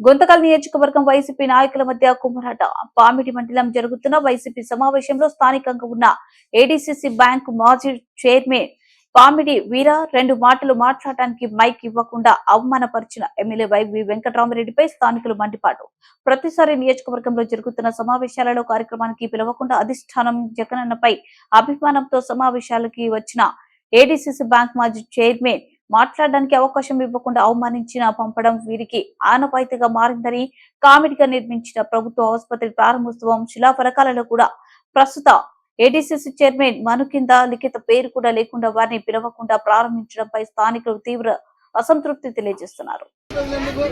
గుంతకల్ నియోజకవర్గం వైసీపీ నాయకుల మధ్య కుమ్మరాట పామిడి మండలం జరుగుతున్న వైసీపీ సమావేశంలో స్థానికంగా ఉన్న ఏడీసీసీ బ్యాంక్ మాజీ చైర్మన్ పామిడి వీర రెండు మాటలు మాట్లాడటానికి మైక్ ఇవ్వకుండా అవమానపరిచిన ఎమ్మెల్యే వైవి వెంకటరామరెడ్డిపై స్థానికులు మండిపాటు ప్రతిసారి నియోజకవర్గంలో జరుగుతున్న సమావేశాలలో కార్యక్రమానికి పిలవకుండా అధిష్టానం జగనన్నపై అభిమానంతో సమావేశాలకి వచ్చిన ఏడీసీసీ బ్యాంక్ మాజీ చైర్మన్ మాట్లాడడానికి అవకాశం ఇవ్వకుండా అవమానించిన పంపడం వీరికి ఆనవాయితీగా మారిందని కామెడీగా నిర్మించిన ప్రభుత్వ ఆసుపత్రి ప్రారంభోత్సవం శిలాఫలకాలలో కూడా ప్రస్తుత ఏడీసీసీ చైర్మన్ మను కింద లిఖిత పేరు కూడా లేకుండా వారిని పిలవకుండా ప్రారంభించడంపై స్థానికులు తీవ్ర అసంతృప్తి తెలియజేస్తున్నారు. ఎందుకు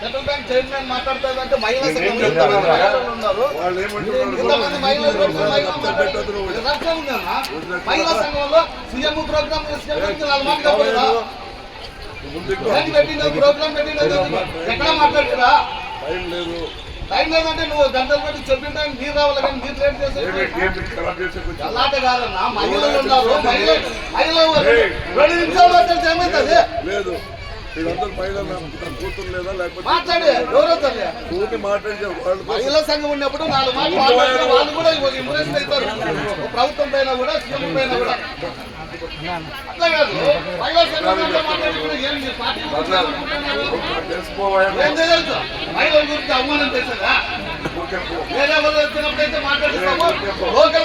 సెంట్రల్ బ్యాంక్ చైర్మన్ మహిళా ఇంతమంది మహిళలు మహిళా సంఘంలో సీఎం ప్రోగ్రామ్ పెట్టిన ప్రోగ్రామ్ పెట్టిన ఎక్కడ మాట్లాడుతురా టైం లేదు. టైం లేదంటే నువ్వు గంటలు పెట్టి చెప్పిన టైం మీరు రావాలి కానీ లేట్ చేసే కొంచెం. అలాంటి కాదన్నా మహిళలు ఉన్నారు. మహిళ మహిళలు రెండు నిమిషాలు మాట్లాడితే ఏమవుతుంది లేదు మీరందరూ పైన కూతురు లేదా లేకపోతే మాట్లాడి కూతురు మాట్లాడితే వాళ్ళు మహిళా సంఘం ఉన్నప్పుడు నాలుగు మాటలు మాట్లాడితే వాళ్ళు కూడా ఇంప్రెషన్ అవుతారు ప్రభుత్వం పైన కూడా సీఎం పైన కూడా. అట్లా కాదు. మహిళా సంఘం మాట్లాడి ఏం? తెలుసుకోవాలి మహిళల గురించి అవమానం చేశారా? వేరే వాళ్ళు లోకల్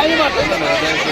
帰りま。